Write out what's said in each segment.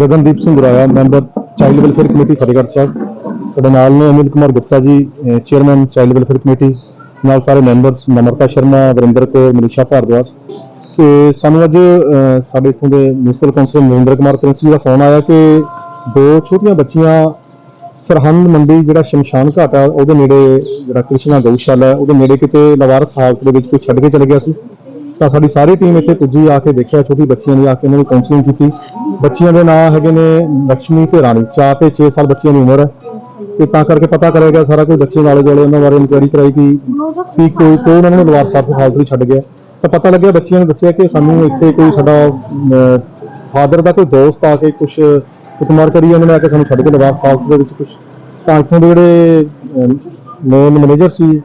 Gagandeep Singh Raya, member child welfare committee Fatehgarh Sahib. ਸਾਡੇ ਨਾਲ ਨੇ Amit Kumar Gupta ji chairman child welfare committee ਨਾਲ ਸਾਰੇ ਮੈਂਬਰਸ ਨਮਰਤਾ ਸ਼ਰਮਾ, ਵਰਿੰਦਰ ਕੌਰ, ਮਨੀਸ਼ਾ ਭਾਰਦਵਾਜ। ਤੇ ਸਾਨੂੰ ਅੱਜ ਸਾਡੇ ਇੱਥੋਂ ਦੇ ਮਿਊਨਿਸਪਲ ਕੌਂਸਲਰ ਨਰਿੰਦਰ ਕੁਮਾਰ ਪ੍ਰਿੰਸੀ ਦਾ ਫੋਨ ਆਇਆ ਕਿ ਦੋ ਛੋਟੀਆਂ ਬੱਚੀਆਂ ਸਰਹੰਦ ਮੰਡੀ, ਜਿਹੜਾ ਸ਼ਮਸ਼ਾਨ ਘਾਟ ਆ, ਉਹਦੇ ਨੇੜੇ ਜਿਹੜਾ ਕ੍ਰਿਸ਼ਨਾ ਗਊਸ਼ਾਲਾ ਹੈ ਉਹਦੇ ਨੇੜੇ ਕਿਤੇ ਲਵਾਰਸ ਹਾਲਤ ਦੇ ਵਿੱਚ ਕੋਈ ਛੱਡ ਕੇ ਚਲੇ ਗਿਆ ਸੀ। ਤਾਂ ਸਾਡੀ ਸਾਰੀ ਟੀਮ ਇੱਥੇ ਪੁੱਜੀ, ਆ ਕੇ ਦੇਖਿਆ, ਛੋਟੀ ਬੱਚੀਆਂ ਦੀ ਆ ਕੇ ਉਹਨਾਂ ਨੂੰ ਕਾਉਂਸਲਿੰਗ ਕੀਤੀ। ਬੱਚੀਆਂ ਦੇ ਨਾਂ ਹੈਗੇ ਨੇ ਲక్ష్ਮੀ ਤੇ ਰਾਣੀ 4 ਤੇ 6 ਸਾਲ ਬੱਚੀਆਂ ਦੀ ਉਮਰ ਹੈ। ਤੇ ਤਾਂ ਕਰਕੇ ਪਤਾ ਕਰਿਆ ਗਿਆ ਸਾਰਾ ਕੁਝ ਬੱਚੇ ਨਾਲੇ ਦੁਆਲੇ ਉਹਨਾਂ ਬਾਰੇ ਇਨਕੁਆਇਰੀ ਕਰਾਈ ਕਿ ਕੀ ਕੋਈ ਕੋਈ ਉਹਨਾਂ ਨੂੰ ਲਵਾਰ ਸਾਹਿਬ ਹਾਲਤ ਵਿੱਚ ਛੱਡ ਗਿਆ। ਤਾਂ ਪਤਾ ਲੱਗਿਆ ਬੱਚਿਆਂ ਨੇ ਦੱਸਿਆ ਕਿ ਸਾਨੂੰ ਇੱਥੇ ਕੋਈ ਸਾਡਾ ਫਾਦਰ ਦਾ ਕੋਈ ਦੋਸਤ ਆ ਕੇ ਕੁਝ ਕੁੱਟਮਾਰ ਕਰੀ, ਉਹਨਾਂ ਨੇ ਆ ਕੇ ਸਾਨੂੰ ਛੱਡ ਕੇ ਲਵਾਰ ਸਾਹਿਬ ਦੇ ਵਿੱਚ ਕੁਝ ਤਾਂ ਇੱਥੋਂ ਦੇ ਜਿਹੜੇ ਮੇਨ ਮੈਨੇਜਰ ਸੀ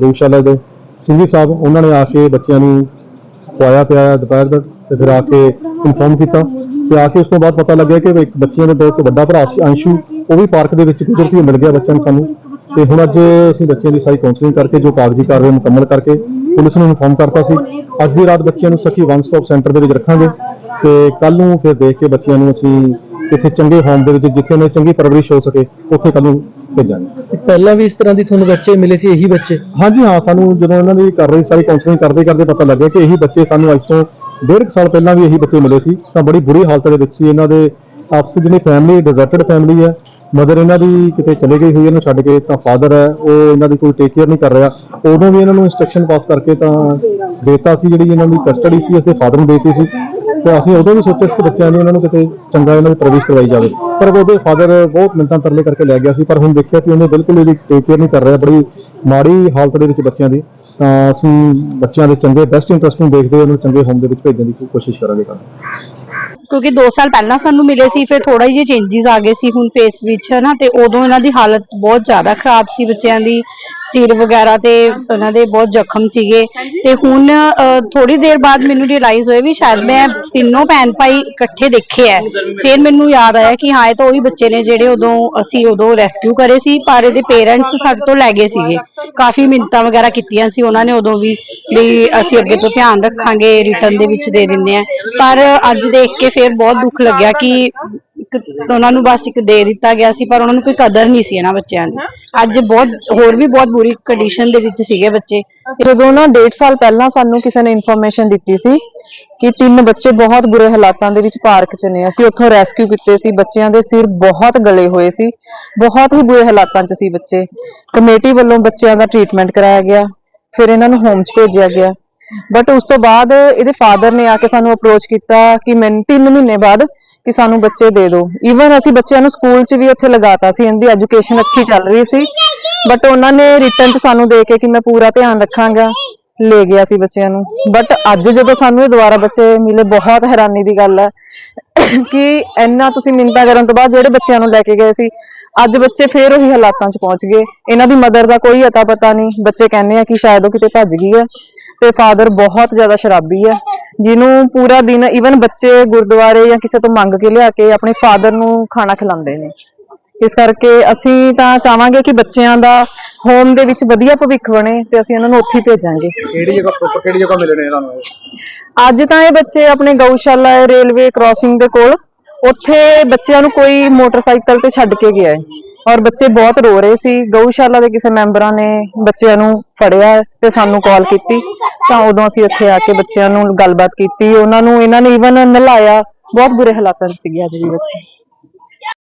ਗਊਸ਼ਾਲਾ ਦੇ, ਸਿੰਘੀ ਸਾਹਿਬ, ਉਹਨਾਂ ਨੇ ਆ ਕੇ ਬੱਚਿਆਂ ਨੂੰ ਖਵਾਇਆ ਪਿਆ ਦੁਪਹਿਰ ਦਾ ਤੇ ਫਿਰ ਆ ਕੇ ਇਨਫੋਰਮ ਕੀਤਾ ਤੇ ਆ ਕੇ ਉਸ ਤੋਂ ਬਾਅਦ ਪਤਾ ਲੱਗਿਆ ਕਿ ਇੱਕ ਬੱਚਿਆਂ ਦਾ ਬਹੁਤ ਵੱਡਾ ਭਰਾ ਸੀ, ਅੰਸ਼ੂ, ਉਹ ਵੀ ਪਾਰਕ ਦੇ ਵਿੱਚ ਕੁਦਰਤੀ ਮਿਲ ਗਿਆ ਬੱਚਿਆਂ ਨੂੰ ਸਾਨੂੰ ਤੇ ਹੁਣ ਅੱਜ ਅਸੀਂ ਬੱਚਿਆਂ ਦੀ ਸਾਰੀ ਕਾਉਂਸਲਿੰਗ ਕਰਕੇ ਜੋ ਕਾਗਜ਼ੀ ਕਾਰਵਾਈ ਮੁਕੰਮਲ ਕਰਕੇ ਪੁਲਿਸ ਨੂੰ ਇਨਫੋਰਮ ਕਰਤਾ ਸੀ। ਅੱਜ ਦੀ ਰਾਤ ਬੱਚਿਆਂ ਨੂੰ ਸਖੀ ਵਨ ਸਟਾਪ ਸੈਂਟਰ ਦੇ ਵਿੱਚ ਰੱਖਾਂਗੇ ਤੇ ਕੱਲ ਨੂੰ ਫਿਰ ਦੇਖ ਕੇ ਬੱਚਿਆਂ ਨੂੰ ਅਸੀਂ ਕਿਸੇ ਚੰਗੇ ਹੋਮ ਦੇ ਵਿੱਚ ਜਿੱਥੇ ਨੇ ਚੰਗੀ ਪਰਵਰਿਸ਼ ਹੋ ਸਕੇ, ਉੱਥੇ ਕੱਲ ਨੂੰ ਭੇਜਾਂਗੇ ਪਹਿਲਾਂ ਵੀ ਇਸ ਤਰ੍ਹਾਂ ਦੀ ਤੁਹਾਨੂੰ ਬੱਚੇ ਮਿਲੇ ਸੀ ਇਹੀ ਬੱਚੇ? ਹਾਂਜੀ ਹਾਂ ਸਾਨੂੰ ਜਦੋਂ ਇਹਨਾਂ ਦੀ ਕਰ ਰਹੀ ਸਾਰੀ ਕਾਉਂਸਲਿੰਗ ਕਰਦੇ ਕਰਦੇ ਪਤਾ ਲੱਗਿਆ ਕਿ ਇਹੀ ਬੱਚੇ ਸਾਨੂੰ ਅੱਜ ਤੋਂ ਡੇਢ ਸਾਲ ਪਹਿਲਾਂ ਵੀ ਇਹੀ ਬੱਚੇ ਮਿਲੇ ਸੀ। ਤਾਂ ਬੜੀ ਬੁਰੀ ਹਾਲਤ ਦੇ ਵਿੱਚ ਸੀ। ਇਹਨਾਂ ਦੇ ਆਪਸ ਜਿਹੜੀ ਫੈਮਿਲੀ ਡਿਜ਼ਰਟਡ ਫੈਮਿਲੀ ਹੈ ਮਦਰ ਇਹਨਾਂ ਦੀ ਕਿਤੇ ਚਲੇ ਗਈ ਹੋਈ ਇਹਨੂੰ ਛੱਡ ਕੇ ਤਾਂ ਫਾਦਰ ਹੈ ਉਹ ਇਹਨਾਂ ਦੀ ਕੋਈ ਟੇਕ ਕੇਅਰ ਨਹੀਂ ਕਰ ਰਿਹਾ। ਉਦੋਂ ਵੀ ਇਹਨਾਂ ਨੂੰ ਇਨਸਟਰਕਸ਼ਨ ਪਾਸ ਕਰਕੇ ਤਾਂ ਦੇਤਾ ਸੀ ਜਿਹੜੀ ਇਹਨਾਂ ਦੀ ਕਸਟਡੀ ਸੀ ਇਸਦੇ ਫਾਦਰ ਨੂੰ ਦੇਤੀ ਸੀ। ਤੇ ਅਸੀਂ ਉਦੋਂ ਵੀ ਸੋਚਿਆ ਸੀ ਕਿ ਬੱਚਿਆਂ ਨੂੰ ਇਹਨਾਂ ਨੂੰ ਕਿਤੇ ਚੰਗਾ ਇਹਨਾਂ ਦੀ ਪ੍ਰਵੇਸ਼ ਕਰਵਾਈ ਜਾਵੇ। ਪਰ ਉਹਦੇ ਫਾਦਰ ਬਹੁਤ ਮਿੰਤਾਂ ਤਰਲੇ ਕਰਕੇ ਲੈ ਗਿਆ ਸੀ, ਪਰ ਹੁਣ ਦੇਖਿਆ ਕਿ ਉਹਨੇ ਬਿਲਕੁਲ ਇਹਦੀ ਟੇਕ ਕੇਅਰ ਨਹੀਂ ਕਰ ਰਿਹਾ, ਬੜੀ ਮਾੜੀ ਹਾਲਤ ਦੇ ਵਿੱਚ ਬੱਚਿਆਂ ਦੀ। ਤਾਂ ਅਸੀਂ ਬੱਚਿਆਂ ਦੇ ਚੰਗੇ ਬੈਸਟ ਇੰਟਰਸਟ ਨੂੰ ਦੇਖਦੇ ਉਹਨੂੰ ਚੰਗੇ ਹੋਮ ਦੇ ਵਿੱਚ ਭੇਜਣ ਦੀ ਕੋਸ਼ਿਸ਼ ਕਰਾਂਗੇ ਕੱਲ੍ਹ। ਕਿਉਂਕਿ 2 ਸਾਲ ਪਹਿਲਾਂ ਸਾਨੂੰ ਮਿਲੇ ਸੀ ਫਿਰ ਥੋੜਾ ਜਿਹੇ ਚੇਂਜਸ ਆ ਗਏ ਸੀ ਹੁਣ ਫੇਸ ਵਿੱਚ ਹਨਾ ਤੇ ਉਦੋਂ ਇਹਨਾਂ ਦੀ ਹਾਲਤ ਬਹੁਤ ਜ਼ਿਆਦਾ ਖਰਾਬ ਸੀ ਬੱਚਿਆਂ ਦੀ। ਸਿਰ ਵਗੈਰਾ ਤੇ ਉਹਨਾਂ ਦੇ ਬਹੁਤ ਜ਼ਖਮ ਸੀਗੇ। ਤੇ ਹੁਣ ਥੋੜੀ ਦੇਰ ਬਾਅਦ ਮੈਨੂੰ ਰਿਅਲਾਈਜ਼ ਹੋਇਆ ਵੀ ਸ਼ਾਇਦ ਮੈਂ ਤਿੰਨੋਂ ਭੈਣ ਭਾਈ ਇਕੱਠੇ ਦੇਖੇ ਐ। ਫਿਰ ਮੈਨੂੰ ਯਾਦ ਆਇਆ ਕਿ ਹਾਂ ਇਹ ਤਾਂ ਉਹੀ ਬੱਚੇ ਨੇ ਜਿਹੜੇ ਉਦੋਂ ਅਸੀਂ ਉਦੋਂ ਰੈਸਕਿਊ ਕਰੇ ਸੀ ਪਰ ਇਹਦੇ ਪੇਰੈਂਟਸ ਸਾਡੇ ਤੋਂ ਲੈ ਗਏ ਸੀਗੇ। ਕਾਫੀ ਮਿੰਨਤਾਂ ਵਗੈਰਾ ਕੀਤੀਆਂ ਸੀ ਉਹਨਾਂ ਨੇ ਉਦੋਂ ਵੀ। ਵੀ ਅਸੀਂ ਅੱਗੇ ਤੋਂ ਧਿਆਨ ਰੱਖਾਂਗੇ ਰਿਟਰਨ ਦੇ ਵਿੱਚ ਦੇ ਦਿੰਦੇ ਆ। ਪਰ ਅੱਜ ਦੇਖ ਕੇ ਫਿਰ ਬਹੁਤ ਦੁੱਖ ਲੱਗਿਆ ਕਿ ਉਹਨਾਂ ਨੂੰ ਬਸ ਇੱਕ ਦੇ ਦਿੱਤਾ ਗਿਆ ਸੀ, ਪਰ ਉਹਨਾਂ ਨੂੰ ਕੋਈ ਕਦਰ ਨਹੀਂ ਸੀ ਇਹਨਾਂ ਬੱਚਿਆਂ ਦੀ। ਅੱਜ ਬਹੁਤ, ਹੋਰ ਵੀ ਬਹੁਤ ਬੁਰੀ ਕੰਡੀਸ਼ਨ ਦੇ ਵਿੱਚ ਸੀਗੇ ਬੱਚੇ। ਜਦੋਂ ਨਾ 1.5 ਸਾਲ ਪਹਿਲਾਂ ਸਾਨੂੰ ਕਿਸੇ ਨੇ ਇਨਫੋਰਮੇਸ਼ਨ ਦਿੱਤੀ ਸੀ ਕਿ ਤਿੰਨ ਬੱਚੇ ਬਹੁਤ ਬੁਰੇ ਹਾਲਾਤਾਂ ਦੇ ਵਿੱਚ ਪਾਰਕ 'ਚ ਨੇ। ਅਸੀਂ ਉੱਥੋਂ ਰੈਸਕਿਊ ਕੀਤੇ ਸੀ, ਬੱਚਿਆਂ ਦੇ ਸਿਰ ਬਹੁਤ ਗਲੇ ਹੋਏ ਸੀ। ਬਹੁਤ ਹੀ ਬੁਰੇ ਹਾਲਾਤਾਂ 'ਚ ਸੀ ਬੱਚੇ। ਕਮੇਟੀ ਵੱਲੋਂ ਬੱਚਿਆਂ ਦਾ ਟ੍ਰੀਟਮੈਂਟ ਕਰਾਇਆ ਗਿਆ। ਫਿਰ ਇਹਨਾਂ ਨੂੰ ਹੋਮ 'ਚ ਭੇਜਿਆ ਗਿਆ। ਬਟ ਉਸ ਤੋਂ ਬਾਅਦ ਇਹਦੇ ਫਾਦਰ ਨੇ ਆ ਕੇ ਸਾਨੂੰ ਅਪਰੋਚ ਕੀਤਾ ਕਿ ਮੈਂ 3 ਮਹੀਨੇ ਬਾਅਦ ਕਿ ਸਾਨੂੰ ਬੱਚੇ ਦੇ ਦਿਓ। ਈਵਨ ਅਸੀਂ ਬੱਚਿਆਂ ਨੂੰ ਸਕੂਲ 'ਚ ਵੀ ਉੱਥੇ ਲਗਾਤਾ ਸੀ, ਇਹਦੀ ਐਜੂਕੇਸ਼ਨ ਅੱਛੀ ਚੱਲ ਰਹੀ ਸੀ। ਬਟ ਉਹਨਾਂ ਨੇ ਰਿਟਰਨ 'ਚ ਸਾਨੂੰ ਦੇ ਕੇ ਕਿ ਮੈਂ ਪੂਰਾ ਧਿਆਨ ਰੱਖਾਂਗਾ, ਲੈ ਗਿਆ ਸੀ ਬੱਚਿਆਂ ਨੂੰ। ਬਟ ਅੱਜ ਜਦੋਂ ਸਾਨੂੰ ਇਹ ਦੁਬਾਰਾ ਬੱਚੇ ਮਿਲੇ, ਬਹੁਤ ਹੈਰਾਨੀ ਦੀ ਗੱਲ ਹੈ ਕਿ ਇੰਨਾ ਤੁਸੀਂ ਮਿੰਤਾ ਕਰਨ ਤੋਂ ਬਾਅਦ ਜਿਹੜੇ ਬੱਚਿਆਂ ਨੂੰ ਲੈ ਕੇ ਗਏ ਸੀ ਅੱਜ ਬੱਚੇ ਫੇਰ ਉਹੀ ਹਾਲਾਤਾਂ 'ਚ ਪਹੁੰਚ ਗਏ। ਇਹਨਾਂ ਦੀ ਮਦਰ ਦਾ ਕੋਈ ਅਤਾ ਪਤਾ ਨਹੀਂ। ਬੱਚੇ ਕਹਿੰਦੇ ਆ ਕਿ ਸ਼ਾਇਦ ਉਹ ਕਿਤੇ ਭੱਜ ਗਈ ਹੈ ਤੇ ਫਾਦਰ ਬਹੁਤ ਜ਼ਿਆਦਾ ਸ਼ਰਾਬੀ ਹੈ ਜਿਹਨੂੰ ਪੂਰਾ ਦਿਨ ਈਵਨ ਬੱਚੇ ਗੁਰਦੁਆਰੇ ਜਾਂ ਕਿਸੇ ਤੋਂ ਮੰਗ ਕੇ ਲਿਆ ਕੇ ਆਪਣੇ ਫਾਦਰ ਨੂੰ ਖਾਣਾ ਖਿਲਾਉਂਦੇ ਨੇ। ਇਸ ਕਰਕੇ ਅਸੀਂ ਤਾਂ ਚਾਹਾਂਗੇ ਕਿ ਬੱਚਿਆਂ ਦਾ ਹੋਮ ਦੇ ਵਿੱਚ ਵਧੀਆ ਭਵਿੱਖ ਬਣੇ ਤੇ ਅਸੀਂ ਉਹਨਾਂ ਨੂੰ ਉੱਥੇ ਭੇਜਾਂਗੇ। ਕਿਹੜੀ ਜਗ੍ਹਾ ਪ੍ਰੋਪਰ ਕਿਹੜੀ ਜਗ੍ਹਾ ਮਿਲਣੇ ਤੁਹਾਨੂੰ ਅੱਜ ਤਾਂ ਇਹ ਬੱਚੇ ਆਪਣੇ ਗਊਸ਼ਾਲਾ ਰੇਲਵੇ ਕ੍ਰਾਸਿੰਗ ਦੇ ਕੋਲ। ਉੱਥੇ ਬੱਚਿਆਂ ਨੂੰ ਕੋਈ ਮੋਟਰਸਾਈਕਲ ਤੇ ਛੱਡ ਕੇ ਗਿਆ ਹੈ। ਔਰ ਬੱਚੇ ਬਹੁਤ ਰੋ ਰਹੇ ਸੀ। ਗਊਸ਼ਾਲਾ ਦੇ ਕਿਸੇ ਮੈਂਬਰਾਂ ਨੇ ਬੱਚਿਆਂ ਨੂੰ ਫੜਿਆ ਤੇ ਸਾਨੂੰ ਕਾਲ ਕੀਤੀ। ਤਾਂ ਉਦੋਂ ਅਸੀਂ ਇੱਥੇ ਆ ਕੇ ਬੱਚਿਆਂ ਨੂੰ ਗੱਲਬਾਤ ਕੀਤੀ। ਉਹਨਾਂ ਨੂੰ, ਇਹਨਾਂ ਨੇ ਈਵਨ ਨਲਾਇਆ। ਬਹੁਤ ਬੁਰੇ ਹਾਲਾਤਾਂ 'ਚ ਸੀਗੇ ਅੱਜ ਵੀ ਬੱਚੇ।